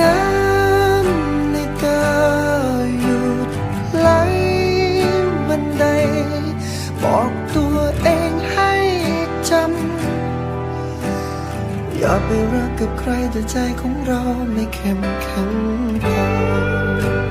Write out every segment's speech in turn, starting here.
น้ำในตาหยุดไหลบันได บอกตัวเองให้จำ อย่าไปรักกับใครแต่ใจของเราไม่เข้มแข็งพอ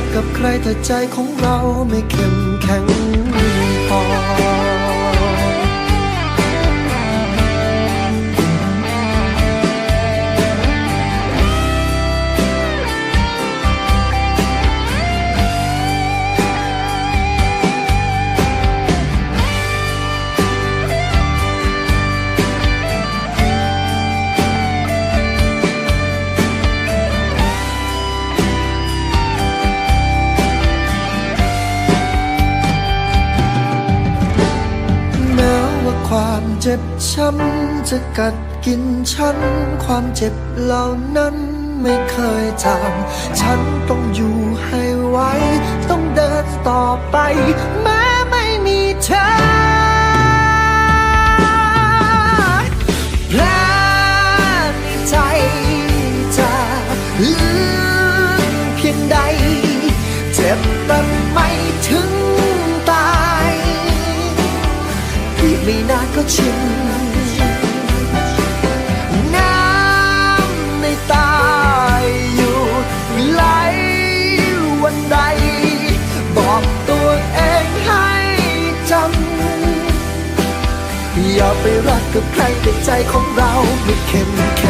รักกับใครแต่ใจของเราไม่เข้มแข็ง จ็บช้ำจะกัดกินฉัน ความเจ็บเหล่านั้นไม่เคยจางฉันต้องอยู่ให้ไหวต้องเดินต่อไป แม้ไม่มีเธอแผลในใจจะลึกเพียงใด เจ็บแต่ไม่ถึง ไม่นานก็ชินน้ำในตาหยุดไหลวันใด บอกตัวเองให้จำอย่าไปรักกับใครแต่ใจของเราไม่เข้มแข็ง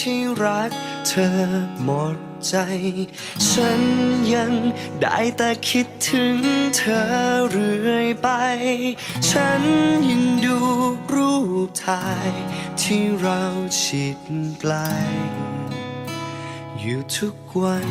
ที่รักเธอหมดใจ ฉันยังได้แต่คิดถึงเธอเรื่อยไป ฉันยังดูรูปถ่ายที่เราชิดไกลอยู่ทุกวัน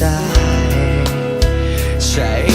ได้ ใช่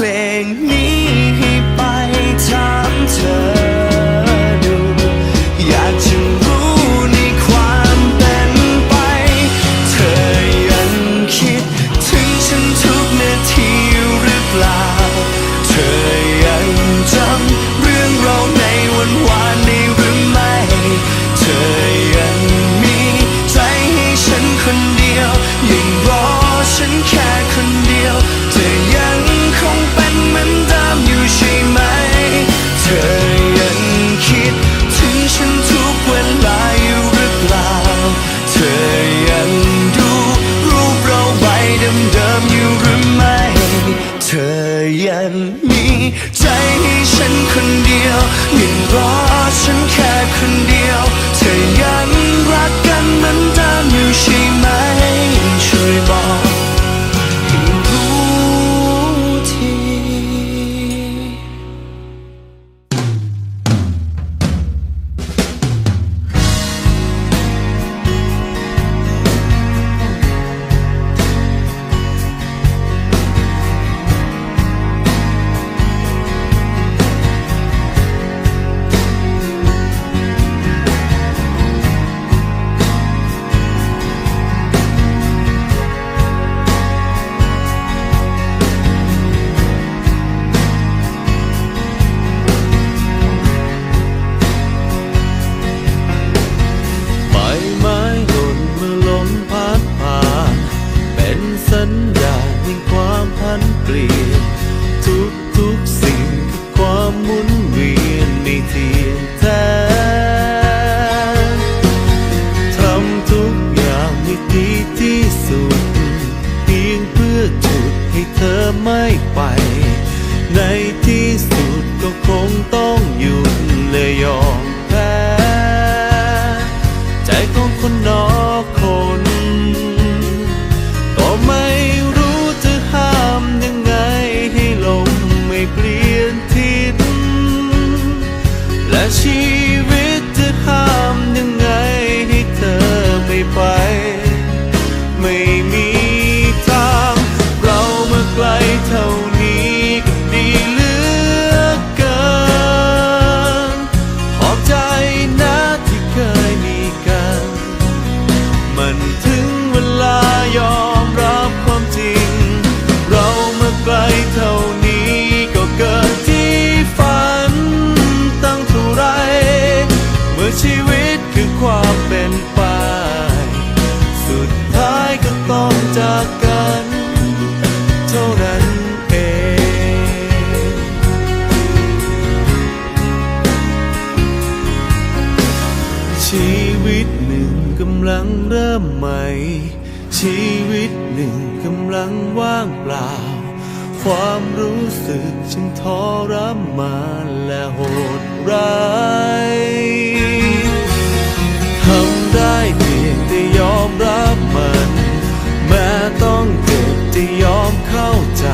เพลงนี้ให้ไปถามเธอ ต้องจากกัน เท่านั้นเอง ชีวิตหนึ่งกำลังเริ่มใหม่ ชีวิตหนึ่งกำลังว่างเปล่า ความรู้สึกจึงทรมานและโหดร้าย จะยอมเข้าใจ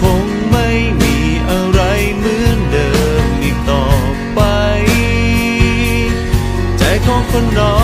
คงไม่มีอะไรเหมือนเดิมอีกต่อไป ใจของคนนอ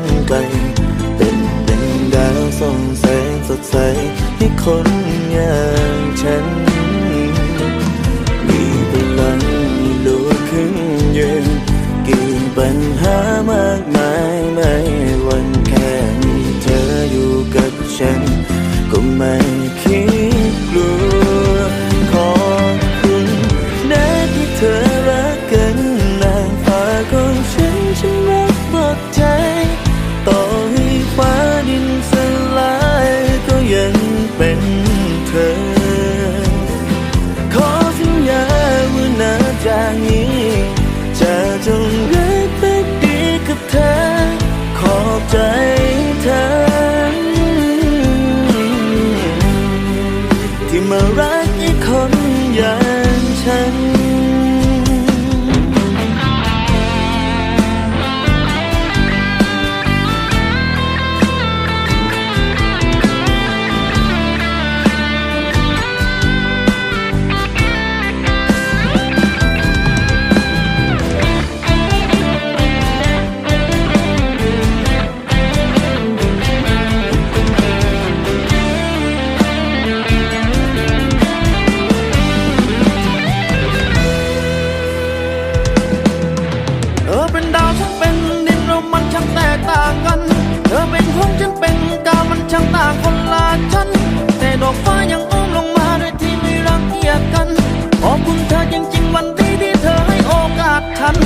นไกล เป็นดังดาวส่องแสงสดใสให้คนอย่างฉัน วันดีที่เธอให้โอกาสฉัน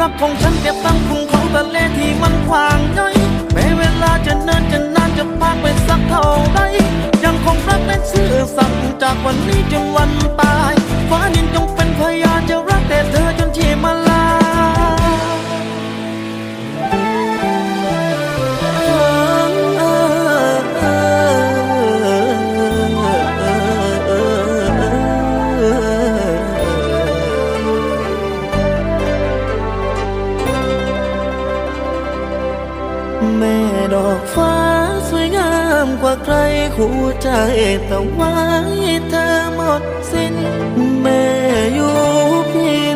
รักของฉันเก็บตั้งคุ้งของทะเลที่มันขวางย่อยแม้เวลาจะเนินจะนานจะพากไปสักเท่าไรยังคงรักและซื่อสัตย์จากวันนี้จนวันตายฟ้าดินจงเป็นพยาน อกฟ้าสวยงามกว่าใครคู่ใจแต่ไว้เธอหมดสิ้นแม่อยู่พินข